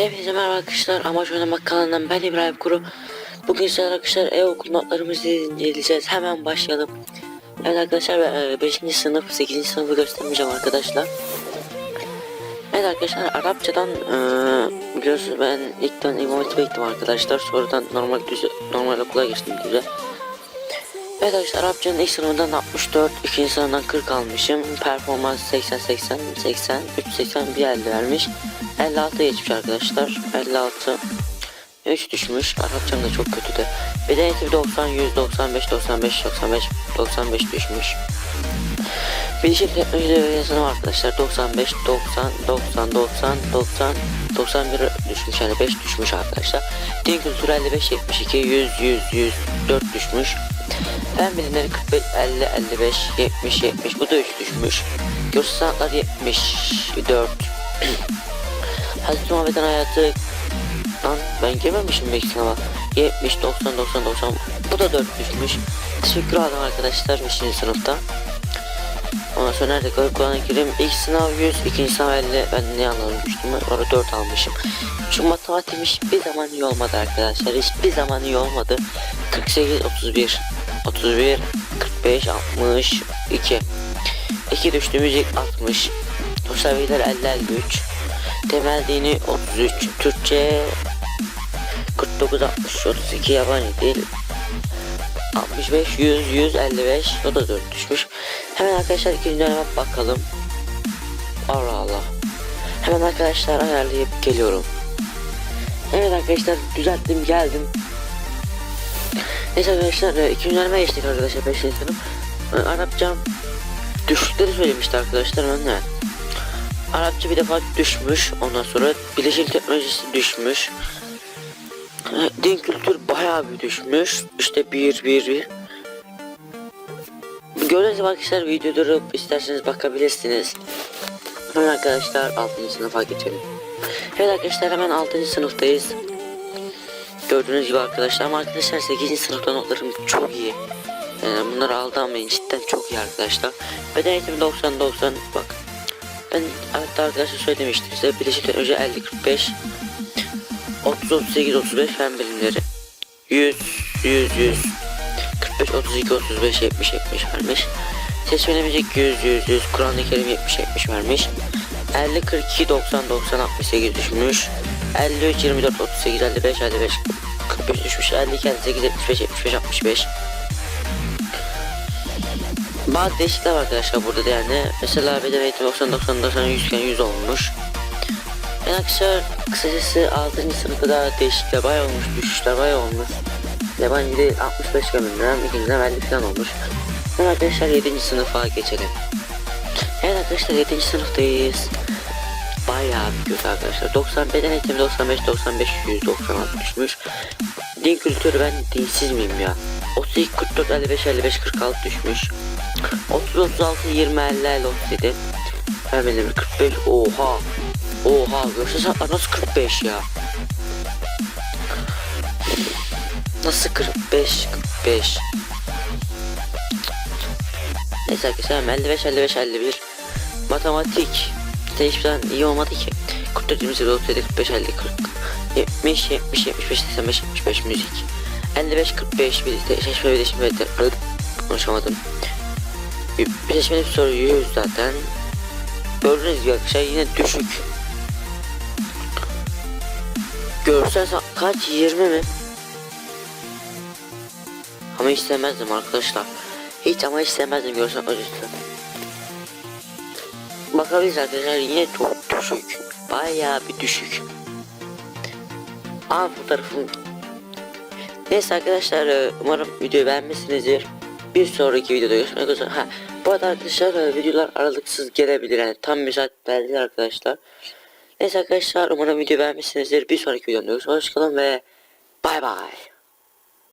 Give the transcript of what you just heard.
Hepinize merhaba arkadaşlar. Amaç oynamak kanalından ben İbrahim Kuru. Bugün sizlerle arkadaşlar ev okul notlarımızı inceleyeceğiz. Hemen başlayalım. Evet arkadaşlar ben 5. sınıf 8. sınıfı göstermeyeceğim arkadaşlar. Evet arkadaşlar Arapçadan e, biliyorsunuz ben ilk dön İmam gittim arkadaşlar. Sonradan normal düz normal okula geçtim düze. Evet arkadaşlar Arapçanın ilk sınavından 64, ikinci sınavdan 40 almışım. Performans 80 80 80 3 80 bir elde vermiş. 56 geçmiş arkadaşlar. 56 3 düşmüş. Arapçam da çok kötü de. Beden eğitimi 90 100 95 95 95 95 düşmüş. Bilişim teknolojileri yazılım arkadaşlar 95 90 90 90 90 91 düşmüş yani 5 düşmüş arkadaşlar. Din kültürü 55 72 100 100 100 4 düşmüş. Fen bilimleri 45 50 55 70 70 bu da 3 düşmüş. Görsel sanatlar 74 Hazreti Muhammed'in hayatı Lan ben girmemişim belki sınava 70 90 90 90 bu da 4 düşmüş. Teşekkür ederim arkadaşlar 5. sınıfta. Ondan sonra nerede kalır? Kur'an-ı Kerim ilk sınav 100 ikinci sınav 50 ben ne anlamıştım? Orada 4 almışım. Şu matematiğim hiçbir zaman iyi olmadı arkadaşlar. Hiçbir zaman iyi olmadı. 48 31 31 45 60 2 2 düştü müzik 60 Sosyal bilgiler 50 53 Temel dini 33 Türkçe 49 60 32 yabancı değil 65 100 155 o da 4 düşmüş. Hemen arkadaşlar ikinci döneme bakalım. Allah Allah. Hemen arkadaşlar ayarlayıp geliyorum. Evet arkadaşlar düzelttim geldim. Neyse arkadaşlar e, ikinci döneme geçtik arkadaşlar 5. sınıf. E, Arapça düşükleri söylemişti arkadaşlar ben de. Arapça bir defa düşmüş ondan sonra bilişim teknolojisi düşmüş. E, Din kültür bayağı bir düşmüş. İşte bir bir bir. Gördüğünüz gibi arkadaşlar video durup isterseniz bakabilirsiniz. Hemen arkadaşlar 6. sınıfa geçelim. Evet arkadaşlar hemen 6. sınıftayız. Gördüğünüz gibi arkadaşlar ama arkadaşlar 8. sınıfta notlarım çok iyi. Yani bunları aldanmayın cidden çok iyi arkadaşlar. Beden eğitimi 90 90 bak. Ben evet arkadaşlar söylemiştim size bilişim teknoloji 50 45 30 38 35 fen bilimleri 100 100 100 45 32 35 70 70 vermiş. Seçmeli müzik 100 100 100 Kur'an-ı Kerim 70 70 vermiş. 50 42 90 90 68 düşmüş. 53 24 38 55 55 45 düşmüş. 52 58 75 75 65 bazı değişiklikler var arkadaşlar burada da yani. Mesela beden eğitimi 90 90 90 100 iken 100 olmuş. Yani arkadaşlar kısacası 6. sınıfta değişiklikler bayağı olmuş, düşüşler bayağı olmuş. Yabancı değil 65 gömünden ikinciden 50 falan olmuş. Şimdi arkadaşlar 7. sınıfa geçelim. Evet arkadaşlar 7. sınıftayız. Bayağı bir kötü arkadaşlar. 90 beden eğitimi 95 95 196 düşmüş. Din kültürü ben dinsiz miyim ya? 32 44 55 55 46 düşmüş. 30 36 20 50 50 37. Ben benim 45 oha. Oha görsel sanatlar nasıl 45 ya? Nasıl 45 45 Neyse arkadaşlar 55 55 51 Matematik hiçbir zaman iyi olmadı ki. 44 28 37 45 50 40 70 70 75 85 75 müzik. 55 45 bir de seçme birleşme ve konuşamadım. Birleşmeli bir soru 100 zaten. Gördüğünüz gibi arkadaşlar yine düşük. Görsel kaç? 20 mi? Ama hiç sevmezdim arkadaşlar. Hiç ama hiç sevmezdim görsel acısı. Bakabiliriz arkadaşlar yine çok düşük. Bayağı bir düşük. Aa fotoğrafım. Neyse arkadaşlar e, umarım videoyu beğenmişsinizdir. Bir sonraki videoda görüşmek üzere. Ha, bu arada arkadaşlar e, videolar aralıksız gelebilir yani tam saat belli arkadaşlar. Neyse arkadaşlar umarım videoyu beğenmişsinizdir. Bir sonraki videomda görüşürüz. Hoşçakalın ve bay bay.